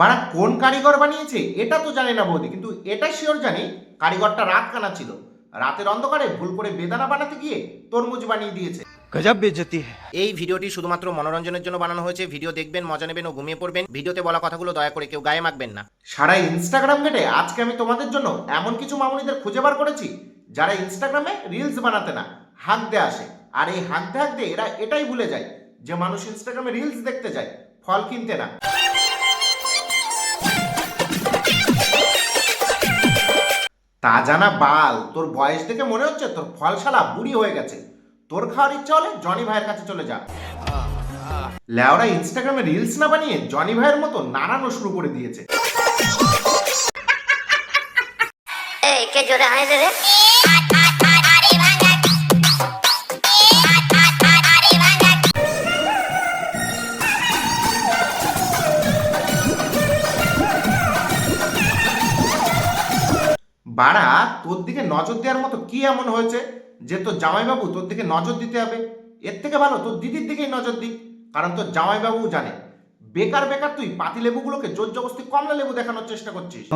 বাড়া কোন কারিগর বানিয়েছে? এটা তো জানে না বৌদি কিন্তু এটা শিওর জানি কারিগরটা রাত কানা ছিল। রাতের অন্ধকারে ভুল করে বেদানা বানাতে গিয়ে তরমুজ বানিয়ে দিয়েছে। গজব বেজতি। এই ভিডিওটি শুধুমাত্র মনোরঞ্জনের জন্য বানানো হয়েছে। ভিডিও দেখবেন মজা নেবেন ও ঘুমিয়ে পড়বেন। ভিডিওতে বলা কথাগুলো দয়া করে কেউ গায়ে মাখবেন না। সারা ইনস্টাগ্রাম ঘেটে আজকে আমি তোমাদের জন্য এমন কিছু মামুনিদের খুঁজে বার করেছি যারা ইনস্টাগ্রামে রিলস বানাতে না হাঁকতে আসে। আর এই হাঁকতে হাঁকতে এরা এটাই ভুলে যায় যে মানুষ ইনস্টাগ্রামে রিলস দেখতে যায় ফল কিনতে না। তা জানা বাল। তোর বয়স দেখে মনে হচ্ছে তোর ফলশালা বুড়ি হয়ে গেছে। তোর খাওয়ার ইচ্ছা হলে জনি ভাইয়ের কাছে চলে যা। লেওরা ইনস্টাগ্রামে রিলস না বানিয়ে জনি ভাইয়ের মতো নাড়ানো শুরু করে দিয়েছে। কে জোরে হাই রে? বাড়া, তোর দিকে নজর দেওয়ার মতো কি এমন হয়েছে যে তোর জামাইবাবু তোর দিকে নজর দিতে হবে? এর থেকে ভালো তোর দিদির দিকেই নজর দিক, কারণ তোর জামাইবাবু জানে। বেকার বেকার তুই পাতি লেবুগুলোকে জোর জবস্তি কমলা লেবু দেখানোর চেষ্টা করছিস।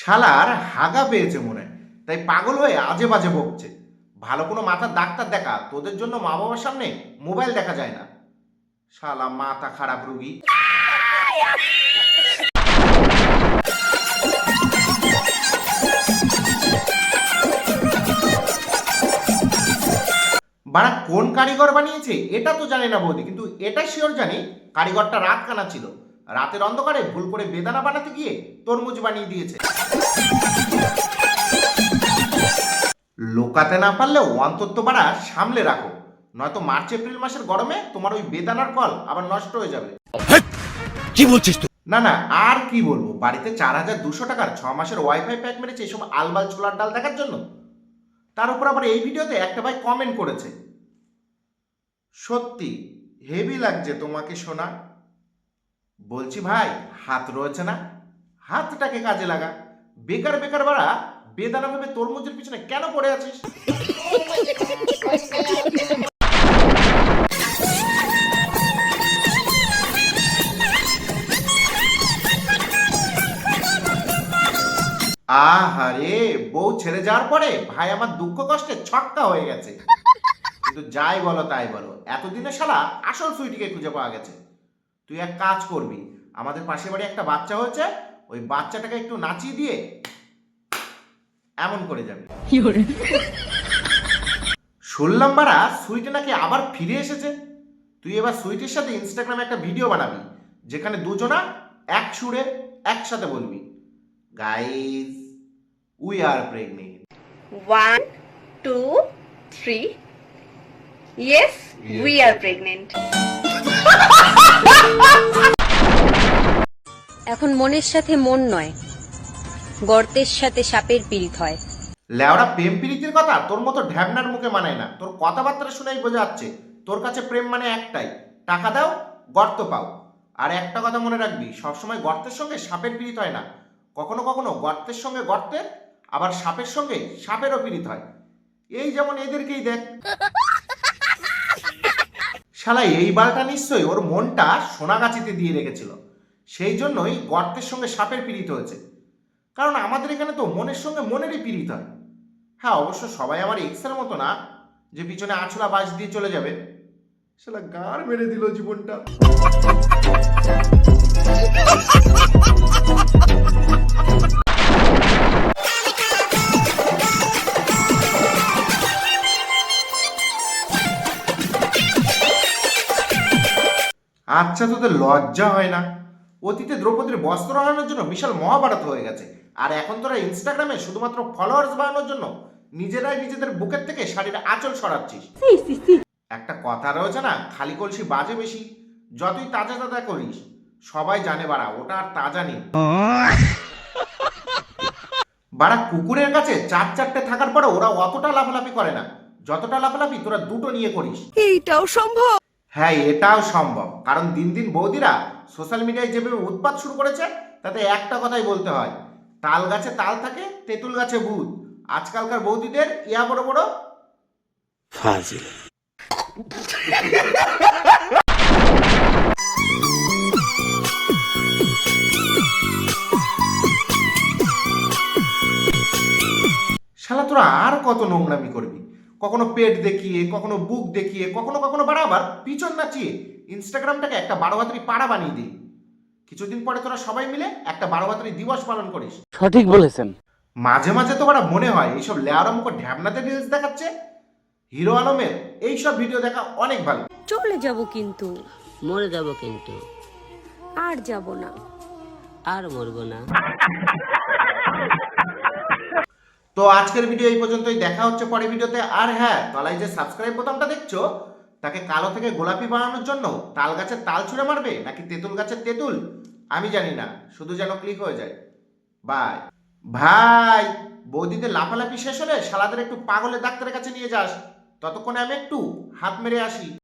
শালার হাগা পেয়েছে মনে, তাই পাগল হয়ে আজে বাজে বকছে। ভালো কোনো মাথার ডাক্তার দেখা, তোদের জন্য মা বাবার সামনে মোবাইল দেখা যায় না। শালা মাথা খারাপ রুগী। বাড়া কোন কারিগর বানিয়েছে? এটা তো জানি না বৌদি কিন্তু এটা শিওর জানি কারিগরটা রাত কানা ছিল। রাতের অন্ধকারে ভুল করে বেদানা বানাতে গিয়ে তরমুজ বানিয়ে দিয়েছে। লোকাতে না পারলেও অন্তত বাড়া সামলে রাখো। নয়তো মার্চ এপ্রিল মাসের গরমে তোমার ওই বেদানার ফল আবার নষ্ট হয়ে যাবে। কি বলছিস তুই? না না আর কি বলব বাড়িতে চার হাজার দুশো টাকার ছ মাসের ওয়াইফাই প্যাক মেরেছে এসব আলবাল ছোলার ডাল দেখার জন্য। তার উপর আবার এই ভিডিওতে একটা ভাই কমেন্ট করেছে। সত্যি হেভি লাগছে তোমাকে শোনা বলছি ভাই, হাত রয়েছে না? হাতটাকে কাজে লাগা। বেকার বেকার বাড়া, বেদানা ভেবে তরমুজের পিছনে কেন পড়ে আছিস? আহারে, বউ ছেড়ে যাওয়ার পরে ভাই আমার দুঃখ কষ্টে ছক্কা হয়ে গেছে। কিন্তু যাই বলো তাই বলো এতদিনে শালা আসল সুইটিকে খুঁজে পাওয়া গেছে। তুই এক কাজ করবি আমাদের পাশে বাড়ি একটা বাচ্চা হয়েছে ওই বাচ্চাটাকে একটু নাচিয়ে দিয়ে এমন করে যাবে। শুনলাম বাড়া সুইটে নাকি আবার ফিরে এসেছে। তুই এবার সুইটের সাথে ইনস্টাগ্রামে একটা ভিডিও বানাবি যেখানে দুজনা এক সুরে একসাথে বলবি guys we are pregnant one two three. Yes, we are pregnant. এখন মনের সাথে মন নয় গর্তের সাথে সাপের পীড়িত হয় লেওড়া প্রেম প্রীতির কথা তোর মতো ঢ্যাবনার মুখে মানায় না। তোর কথাবার্তা শুনেই বোঝা যাচ্ছে তোর কাছে প্রেম মানে একটাই টাকা দাও গর্ত পাও। আর একটা কথা মনে রাখবি সবসময় গর্তের সঙ্গে সাপের পীড়িত হয় না। কখনো কখনো গর্তের সঙ্গে গর্তের আবার সাপের সঙ্গে সাপেরও পীড়িত হয়। এই যেমন এদেরকেই দেখ। শালা, এই বালটা নিশ্চয়ই ওর মনটা সোনাগাছিতে দিয়ে রেখেছিল। সেই জন্যই গর্তের সঙ্গে সাপের পীড়িত হয়েছে। কারণ আমাদের এখানে তো মনের সঙ্গে মনেরই পীড়িত হয়। হ্যাঁ অবশ্য সবাই আমার এক্সের মতো না, যে পিছনে আছলা বাজ দিয়ে চলে যাবে। সেটা গার মেরে দিল জীবনটা। আচ্ছা তোদের লজ্জা হয় না? অতীতে দ্রৌপদীর বস্ত্র আনানোর জন্য বিশাল মহাভারত হয়ে গেছে। আর এখন তোরা ইনস্টাগ্রামে শুধুমাত্র ফলোয়ার্স বাড়ানোর জন্য নিজেরাই নিজেদের বুকের থেকে শাড়ির আঁচল সরাচ্ছিস। একটা কথা রয়েছে না খালি কলসি বাজে বেশি যতই তাজা তাজা করিস সবাই জানে বাড়া ওটা আর তাজা নেই। বাড়া কুকুরের কাছে চার চারটে থাকার পরে ওরা অতটা লাফালাফি করে না যতটা লাফালাফি তোরা দুটো নিয়ে করিস। এইটাও সম্ভব? হ্যাঁ এটাও সম্ভব। কারণ দিন দিন বৌদিরা সোশ্যাল মিডিয়ায় যেভাবে উৎপাত শুরু করেছে তাতে একটা কথাই বলতে হয়। তাল গাছে তাল থাকে তেঁতুল গাছে ভূত। আজকালকার বৌদিদের ইয়া বড় বড় ফাজিল। শালা তোরা আর কত নোংরামি করবি? কখনো পেট দেখিয়ে কখনো বুক দেখিয়ে কখনো কখনো বাড়াবার পিছন নাচিয়ে ইনস্টাগ্রামটাকে একটা বারো ভাতরি পাড়া বানিয়ে দিই। কিছুদিন পরে তোরা সবাই মিলে একটা বারো ভাতরি দিবস পালন করিস। সঠিক বলেছেন। মাঝে মাঝে তো ওরা মনে হয় এইসব লেয়ারা মুখ ঢ্যাবনাতে রিলস দেখাচ্ছে। হিরো আলমের এইসব ভিডিও দেখা অনেক ভালো। চলে যাব কিন্তু। মরে যাব কিন্তু। আর যাব না। আর মরবো না। তো আজকের ভিডিও এই পর্যন্তই। দেখা হচ্ছে পরের ভিডিওতে আর হ্যাঁ তলায় যে সাবস্ক্রাইব বোতামটা দেখছ, তাকে কালো থেকে গোলাপি বানানোর জন্য তাল গাছের তাল ছুঁড়ে মারবে নাকি তেঁতুল গাছের তেঁতুল? আমি জানি না। শুধু যেন ক্লিক হয়ে যায়। বাই ভাই বৌদিতে লাফালাফি শেষ হলে শালাদের একটু পাগলের ডাক্তারের কাছে নিয়ে যাস। ততক্ষণে আমি একটু হাত মেরে আসি।